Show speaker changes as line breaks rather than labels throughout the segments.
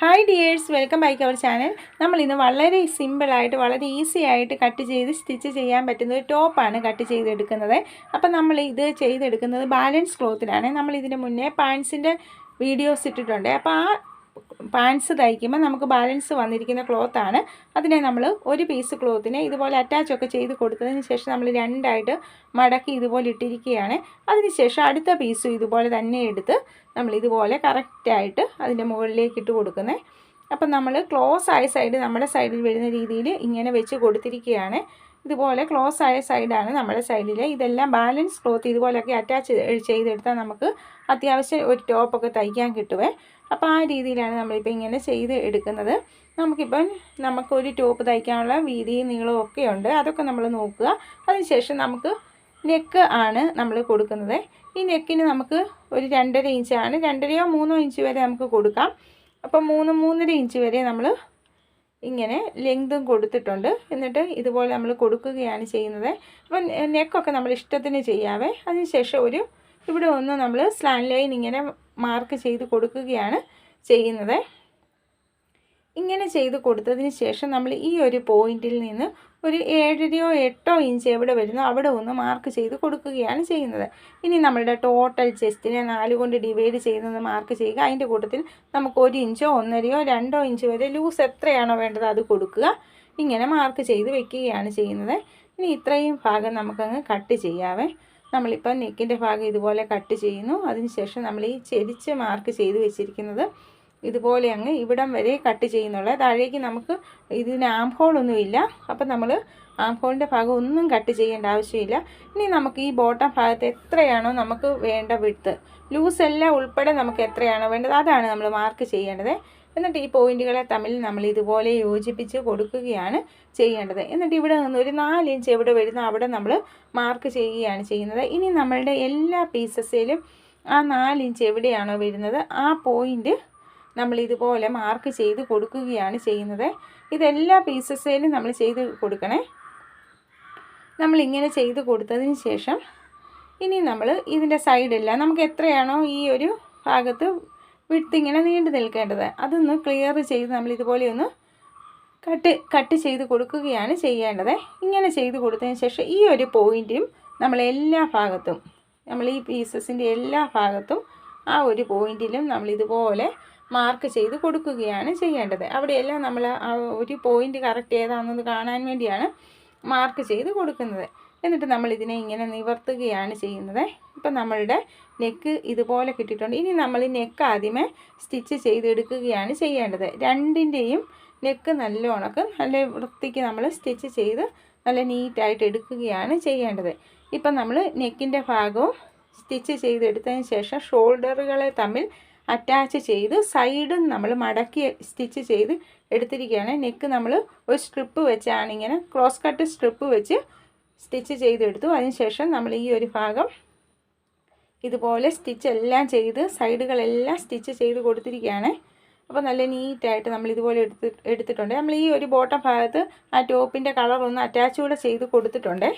Hi dears welcome back our channel നമ്മൾ ഇന്ന് വളരെ സിമ്പിളായിട്ട് വളരെ ഈസി ആയിട്ട് കട്ട് ചെയ്ത് സ്റ്റിച്ച് ചെയ്യാൻ പറ്റുന്ന ഒരു ടോപ്പാണ് കട്ട് ചെയ്തെടുക്കുന്നത്. അപ്പം നമ്മൾ ഇത് ചെയ്തെടുക്കുന്നത് ബാലൻസ് ക്ലോത്തിലാണ് നമ്മൾ ഇതിന് മുന്നേ പാൻസിന്റെ വീഡിയോസ് ഇട്ടിട്ടുണ്ട്. അപ്പോൾ ആ പാൻസ് തയ്ക്കുമ്പോൾ നമുക്ക് ബാലൻസ് വന്നിരിക്കുന്ന ക്ലോത്താണ് അതിനെ നമ്മൾ ഒരു പീസ് ക്ലോത്തിനെ ഇതുപോലെ അറ്റാച്ചൊക്കെ ചെയ്ത് കൊടുത്തതിന് ശേഷം നമ്മൾ രണ്ടായിട്ട് മടക്കി ഇതുപോലെ ഇട്ടിരിക്കുകയാണ്. അതിനുശേഷം അടുത്ത പീസും ഇതുപോലെ തന്നെ എടുത്ത് നമ്മൾ ഇതുപോലെ കറക്റ്റായിട്ട് അതിന്റെ മുകളിലേക്ക് ഇട്ട് കൊടുക്കുന്നത് അപ്പം നമ്മൾ ക്ലോസ് ആയ സൈഡ് നമ്മുടെ സൈഡിൽ വരുന്ന രീതിയിൽ ഇങ്ങനെ വെച്ച് കൊടുത്തിരിക്കുകയാണ്. ഇതുപോലെ ക്ലോസ് ആയ സൈഡാണ് നമ്മുടെ സൈഡിൽ ഇതെല്ലാം ബാലൻസ് ക്ലോത്ത് ഇതുപോലെയൊക്കെ അറ്റാച്ച് ചെയ്തെടുത്താൽ നമുക്ക് അത്യാവശ്യം ഒരു ടോപ്പൊക്കെ തയ്ക്കാൻ കിട്ടുവേ. അപ്പോൾ ആ രീതിയിലാണ് നമ്മളിപ്പോൾ ഇങ്ങനെ ചെയ്ത് എടുക്കുന്നത്. നമുക്കിപ്പം നമുക്കൊരു ടോപ്പ് തയ്ക്കാനുള്ള വീതിയും നീളവും ഒക്കെ ഉണ്ട്. അതൊക്കെ നമ്മൾ നോക്കുക. അതിനുശേഷം നമുക്ക് നെക്ക് ആണ് നമ്മൾ കൊടുക്കുന്നത്. ഈ നെക്കിന് നമുക്ക് ഒരു രണ്ടര ഇഞ്ചാണ്. രണ്ടരയോ മൂന്നോ ഇഞ്ച് വരെ നമുക്ക് കൊടുക്കാം. അപ്പോൾ മൂന്ന് മൂന്നര ഇഞ്ച് വരെ നമ്മൾ ഇങ്ങനെ ലെങ്തും കൊടുത്തിട്ടുണ്ട്. എന്നിട്ട് ഇതുപോലെ നമ്മൾ കൊടുക്കുകയാണ് ചെയ്യുന്നത്. അപ്പം നെക്കൊക്കെ നമ്മൾ ഇഷ്ടത്തിന് ചെയ്യാവേ. അതിനുശേഷം ഒരു ഇവിടെ ഒന്ന് നമ്മൾ സ്ലാൻ ലൈൻ ഇങ്ങനെ മാർക്ക് ചെയ്ത് കൊടുക്കുകയാണ് ചെയ്യുന്നത്. ഇങ്ങനെ ചെയ്ത് കൊടുത്തതിന് ശേഷം നമ്മൾ ഈ ഒരു പോയിന്റിൽ നിന്ന് ഒരു ഏഴരയോ എട്ടോ ഇഞ്ച് എവിടെ വരുന്നു അവിടെ ഒന്ന് മാർക്ക് ചെയ്ത് കൊടുക്കുകയാണ് ചെയ്യുന്നത്. ഇനി നമ്മളുടെ ടോട്ടൽ ചെസ്റ്റിനെ നാല് കൊണ്ട് ഡിവൈഡ് ചെയ്യുന്നത് മാർക്ക് ചെയ്യുക. അതിന്റെ കൂട്ടത്തിൽ നമുക്ക് ഒരു ഇഞ്ചോ ഒന്നരയോ രണ്ടോ ഇഞ്ച് വരെ ലൂസ് എത്രയാണോ വേണ്ടത് അത് കൊടുക്കുക. ഇങ്ങനെ മാർക്ക് ചെയ്ത് വെക്കുകയാണ് ചെയ്യുന്നത്. ഇനി ഇത്രയും ഭാഗം നമുക്കങ്ങ് കട്ട് ചെയ്യാവേ. നമ്മളിപ്പോൾ നെക്കിന്റെ ഭാഗം ഇതുപോലെ കട്ട് ചെയ്യുന്നു. അതിനുശേഷം നമ്മൾ ഈ ചെരിച്ച് മാർക്ക് ചെയ്ത് വെച്ചിരിക്കുന്നത് ഇതുപോലെ അങ്ങ് ഇവിടം വരെ കട്ട് ചെയ്യുന്നുള്ള താഴേക്ക് നമുക്ക് ഇതിന് ആം ഹോളൊന്നുമില്ല അപ്പം നമ്മൾ ആം ഹോളിന്റെ ഭാഗം ഒന്നും കട്ട് ചെയ്യേണ്ട ആവശ്യമില്ല. ഇനി നമുക്ക് ഈ ബോട്ടം ഭാഗത്ത് എത്രയാണോ നമുക്ക് വേണ്ട വിട്ട് ലൂസ് എല്ലാം ഉൾപ്പെടെ നമുക്ക് എത്രയാണോ വേണ്ടത് അതാണ് നമ്മൾ മാർക്ക് ചെയ്യേണ്ടത്. എന്നിട്ട് ഈ പോയിന്റുകളെ തമ്മിൽ നമ്മൾ ഇതുപോലെ യോജിപ്പിച്ച് കൊടുക്കുകയാണ് ചെയ്യേണ്ടത്. എന്നിട്ട് ഇവിടെ നിന്ന് ഒരു നാല് ഇഞ്ച് എവിടെ വരുന്നോ അവിടെ നമ്മൾ മാർക്ക് ചെയ്യുകയാണ് ചെയ്യുന്നത്. ഇനി നമ്മളുടെ എല്ലാ പീസസിലും ആ നാല് ഇഞ്ച് എവിടെയാണോ വരുന്നത് ആ പോയിന്റ് നമ്മൾ ഇതുപോലെ മാർക്ക് ചെയ്ത് കൊടുക്കുകയാണ് ചെയ്യുന്നത്. ഇതെല്ലാ പീസസിലും നമ്മൾ ചെയ്ത് കൊടുക്കണേ. നമ്മളിങ്ങനെ ചെയ്ത് കൊടുത്തതിന് ശേഷം ഇനി നമ്മൾ ഇതിന്റെ സൈഡെല്ലാം നമുക്ക് എത്രയാണോ ഈ ഒരു ഭാഗത്ത് വിട്ട് ഇങ്ങനെ നീണ്ടു നിൽക്കേണ്ടത്. അതൊന്ന് ക്ലിയർ ചെയ്ത് നമ്മൾ ഇതുപോലെ ഒന്ന് കട്ട് കട്ട് ചെയ്ത് കൊടുക്കുകയാണ് ചെയ്യേണ്ടത്. ഇങ്ങനെ ചെയ്ത് കൊടുത്തതിന് ശേഷം ഈ ഒരു പോയിന്റും നമ്മൾ എല്ലാ ഭാഗത്തും നമ്മൾ ഈ പീസസിന്റെ എല്ലാ ഭാഗത്തും ആ ഒരു പോയിന്റിലും നമ്മൾ ഇതുപോലെ മാർക്ക് ചെയ്ത് കൊടുക്കുകയാണ് ചെയ്യേണ്ടത്. അവിടെയെല്ലാം നമ്മൾ ഒരു പോയിന്റ് കറക്റ്റ് ഏതാണെന്ന് കാണാൻ വേണ്ടിയാണ് മാർക്ക് ചെയ്ത് കൊടുക്കുന്നത്. എന്നിട്ട് നമ്മൾ ഇതിനെ ഇങ്ങനെ നിവർത്തുകയാണ് ചെയ്യുന്നത്. ഇപ്പം നമ്മളുടെ നെക്ക് ഇതുപോലെ കിട്ടിയിട്ടുണ്ട്. ഇനി നമ്മൾ നെക്ക് ആദ്യമേ സ്റ്റിച്ച് ചെയ്തെടുക്കുകയാണ് ചെയ്യേണ്ടത്. രണ്ടിന്റെയും നെക്ക് നല്ല ഉണക്ക് നല്ല വൃത്തിക്ക് നമ്മൾ സ്റ്റിച്ച് ചെയ്ത് നല്ല നീറ്റായിട്ട് എടുക്കുകയാണ് ചെയ്യേണ്ടത്. ഇപ്പം നമ്മൾ നെക്കിന്റെ ഭാഗവും സ്റ്റിച്ച് ചെയ്തെടുത്തതിന് ശേഷം ഷോൾഡറുകളെ തമ്മിൽ അറ്റാച്ച് ചെയ്ത് സൈഡും നമ്മൾ മടക്കി സ്റ്റിച്ച് ചെയ്ത് എടുത്തിരിക്കുകയാണ്. നെക്ക് നമ്മൾ ഒരു സ്ട്രിപ്പ് വെച്ചാണ് ഇങ്ങനെ ക്രോസ് കട്ട് സ്ട്രിപ്പ് വെച്ച് സ്റ്റിച്ച് ചെയ്തെടുത്തു അതിനുശേഷം നമ്മൾ ഈ ഒരു ഭാഗം ഇതുപോലെ സ്റ്റിച്ച് എല്ലാം ചെയ്ത് സൈഡുകളെല്ലാം സ്റ്റിച്ച് ചെയ്ത് കൊടുത്തിരിക്കുകയാണ്. അപ്പോൾ നല്ല നീറ്റായിട്ട് നമ്മൾ ഇതുപോലെ എടുത്ത് എടുത്തിട്ടുണ്ട്. നമ്മൾ ഈ ഒരു ബോട്ടം ഭാഗത്ത് ആ ടോപ്പിന്റെ കളറൊന്ന് അറ്റാച്ച് കൂടെ ചെയ്ത് കൊടുത്തിട്ടുണ്ട്.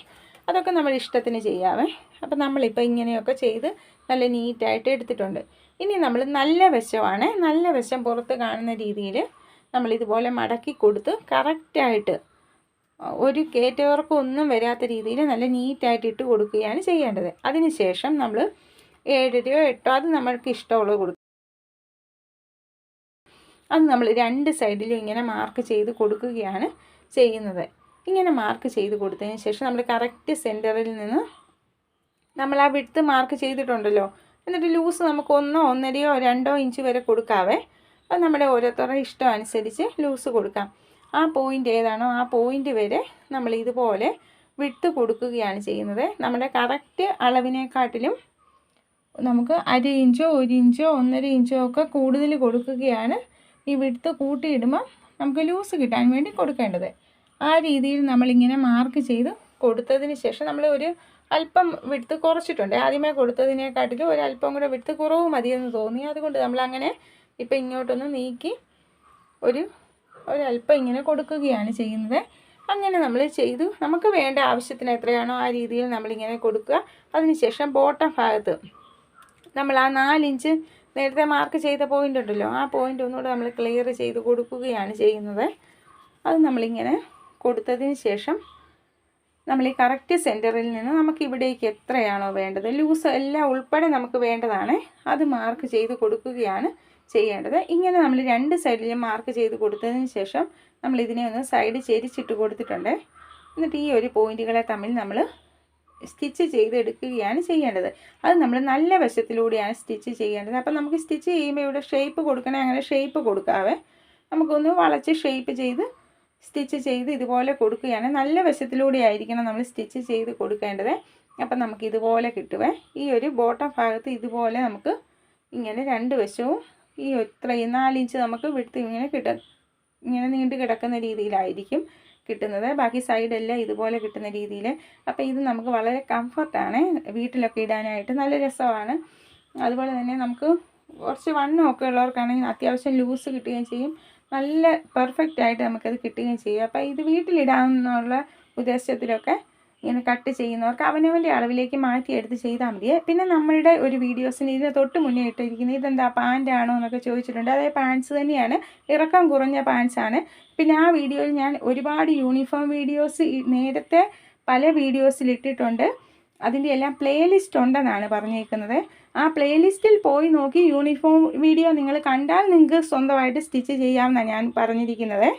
അതൊക്കെ നമ്മൾ ഇഷ്ടത്തിന് ചെയ്യാവേ. അപ്പം നമ്മളിപ്പോൾ ഇങ്ങനെയൊക്കെ ചെയ്ത് നല്ല നീറ്റായിട്ട് എടുത്തിട്ടുണ്ട്. ഇനി നമ്മൾ നല്ല വശമാണ്. നല്ല വശം പുറത്ത് കാണുന്ന രീതിയിൽ നമ്മൾ ഇതുപോലെ മടക്കി കൊടുത്ത് കറക്റ്റായിട്ട് ഒരു കയറ്റവർക്കും ഒന്നും വരാത്ത രീതിയിൽ നല്ല നീറ്റായിട്ട് ഇട്ട് കൊടുക്കുകയാണ് ചെയ്യേണ്ടത്. അതിനുശേഷം നമ്മൾ ഏഴരയോ എട്ടോ അത് നമ്മൾക്ക് ഇഷ്ടമുള്ളത് കൊടുക്കും. അത് നമ്മൾ രണ്ട് സൈഡിലും ഇങ്ങനെ മാർക്ക് ചെയ്ത് കൊടുക്കുകയാണ് ചെയ്യുന്നത്. ഇങ്ങനെ മാർക്ക് ചെയ്ത് കൊടുത്തതിന് ശേഷം നമ്മൾ കറക്റ്റ് സെന്ററിൽ നിന്ന് നമ്മൾ ആ വിടുത്ത് മാർക്ക് ചെയ്തിട്ടുണ്ടല്ലോ. എന്നിട്ട് ലൂസ് നമുക്ക് ഒന്നോ ഒന്നരയോ രണ്ടോ ഇഞ്ച് വരെ കൊടുക്കാവേ. അത് നമ്മുടെ ഓരോരുത്തരുടെ ഇഷ്ടം അനുസരിച്ച് ലൂസ് കൊടുക്കാം. ആ പോയിന്റ് ഏതാണോ ആ പോയിന്റ് വരെ നമ്മൾ ഇതുപോലെ വിട്ട് കൊടുക്കുകയാണ് ചെയ്യുന്നത്. നമ്മുടെ കറക്റ്റ് അളവിനെക്കാട്ടിലും നമുക്ക് അര ഇഞ്ചോ ഒരു ഇഞ്ചോ ഒന്നര ഇഞ്ചോ ഒക്കെ കൂടുതൽ കൊടുക്കുകയാണ്. ഈ വിടുത്ത് കൂട്ടിയിടുമ്പോൾ നമുക്ക് ലൂസ് കിട്ടാൻ വേണ്ടി കൊടുക്കേണ്ടത്. ആ രീതിയിൽ നമ്മളിങ്ങനെ മാർക്ക് ചെയ്ത് കൊടുത്തതിന് ശേഷം നമ്മൾ ഒരു അല്പം വിടുത്ത് കുറച്ചിട്ടുണ്ട്. ആദ്യമേ കൊടുത്തതിനെക്കാട്ടിലും ഒരു അല്പം കൂടെ വിടുത്ത് കുറവ് മതിയെന്ന് തോന്നി. അതുകൊണ്ട് നമ്മളങ്ങനെ ഇപ്പം ഇങ്ങോട്ടൊന്ന് നീക്കി ഒരു ഒരല്പം ഇങ്ങനെ കൊടുക്കുകയാണ് ചെയ്യുന്നത്. അങ്ങനെ നമ്മൾ ചെയ്തു. നമുക്ക് വേണ്ട ആവശ്യത്തിന് എത്രയാണോ ആ രീതിയിൽ നമ്മളിങ്ങനെ കൊടുക്കുക. അതിനുശേഷം ബോട്ടം ഭാഗത്ത് നമ്മൾ ആ നാലിഞ്ച് നേരത്തെ മാർക്ക് ചെയ്ത പോയിന്റ് ഉണ്ടല്ലോ ആ പോയിന്റ് ഒന്നുകൂടെ നമ്മൾ ക്ലിയർ ചെയ്ത് കൊടുക്കുകയാണ് ചെയ്യുന്നത്. അത് നമ്മളിങ്ങനെ കൊടുത്തതിന് ശേഷം നമ്മൾ ഈ കറക്റ്റ് സെന്ററിൽ നിന്ന് നമുക്ക് ഇവിടേക്ക് എത്രയാണോ വേണ്ടത് ലൂസ് എല്ലാം ഉൾപ്പെടെ നമുക്ക് വേണ്ടതാണ്. അത് മാർക്ക് ചെയ്ത് കൊടുക്കുകയാണ് ചെയ്യേണ്ടത്. ഇങ്ങനെ നമ്മൾ രണ്ട് സൈഡിലും മാർക്ക് ചെയ്ത് കൊടുത്തതിന് ശേഷം നമ്മൾ ഇതിനെ ഒന്ന് സൈഡ് ചെരിച്ചിട്ട് കൊടുത്തിട്ടുണ്ട്. എന്നിട്ട് ഈ ഒരു പോയിന്റുകളെ തമ്മിൽ നമ്മൾ സ്റ്റിച്ച് ചെയ്തെടുക്കുകയാണ് ചെയ്യേണ്ടത്. അത് നമ്മൾ നല്ല വശത്തിലൂടെയാണ് സ്റ്റിച്ച് ചെയ്യേണ്ടത്. അപ്പം നമുക്ക് സ്റ്റിച്ച് ചെയ്യുമ്പോൾ ഇവിടെ ഷേപ്പ് കൊടുക്കണേ അങ്ങനെ ഷേപ്പ് കൊടുക്കാവേ. നമുക്കൊന്ന് വളച്ച് ഷേപ്പ് ചെയ്ത് സ്റ്റിച്ച് ചെയ്ത് ഇതുപോലെ കൊടുക്കുകയാണ്. നല്ല വശത്തിലൂടെ ആയിരിക്കണം നമ്മൾ സ്റ്റിച്ച് ചെയ്ത് കൊടുക്കേണ്ടത്. അപ്പം നമുക്ക് ഇതുപോലെ കിട്ടുവേ. ഈ ഒരു ബോട്ടം ഭാഗത്ത് ഇതുപോലെ നമുക്ക് ഇങ്ങനെ രണ്ട് വശവും ഈ ഇത്രയും നാലിഞ്ച് നമുക്ക് വിടുത്ത് ഇങ്ങനെ കിട്ട ഇങ്ങനെ നീണ്ടു കിടക്കുന്ന രീതിയിലായിരിക്കും കിട്ടുന്നത്. ബാക്കി സൈഡെല്ലാം ഇതുപോലെ കിട്ടുന്ന രീതിയിൽ. അപ്പോൾ ഇത് നമുക്ക് വളരെ കംഫർട്ടാണ് വീട്ടിലൊക്കെ ഇടാനായിട്ട് നല്ല രസമാണ്. അതുപോലെ തന്നെ നമുക്ക് കുറച്ച് വണ്ണമൊക്കെ ഉള്ളവർക്കാണെങ്കിൽ അത്യാവശ്യം ലൂസ് കിട്ടുകയും ചെയ്യും. നല്ല പെർഫെക്റ്റ് ആയിട്ട് നമുക്കത് കിട്ടുകയും ചെയ്യും. അപ്പോൾ ഇത് വീട്ടിലിടാമെന്നുള്ള ഉദ്ദേശത്തിലൊക്കെ ഇങ്ങനെ കട്ട് ചെയ്യുന്നവർക്ക് അവനവന്റെ അളവിലേക്ക് മാറ്റിയെടുത്ത് ചെയ്താൽ മതി പിന്നെ നമ്മളുടെ ഒരു വീഡിയോസിന് ഇതിന് തൊട്ട് മുന്നേ ഇട്ടിരിക്കുന്നത് ഇതെന്താ പാന്റ് ആണോ എന്നൊക്കെ ചോദിച്ചിട്ടുണ്ട്. അതായത് പാൻസ് തന്നെയാണ്. ഇറക്കം കുറഞ്ഞ പാൻസ് ആണ്. പിന്നെ ആ വീഡിയോയിൽ ഞാൻ ഒരുപാട് യൂണിഫോം വീഡിയോസ് നേരത്തെ പല വീഡിയോസിൽ ഇട്ടിട്ടുണ്ട്. അതിന്റെ എല്ലാം പ്ലേലിസ്റ്റ് ഉണ്ടെന്നാണ് പറഞ്ഞേക്കുന്നത് ആ പ്ലേലിസ്റ്റിൽ പോയി നോക്കി യൂണിഫോം വീഡിയോ നിങ്ങൾ കണ്ടാൽ നിങ്ങൾക്ക് സ്വന്തമായിട്ട് സ്റ്റിച്ച് ചെയ്യാമെന്നാണ് ഞാൻ പറഞ്ഞിരിക്കുന്നത്.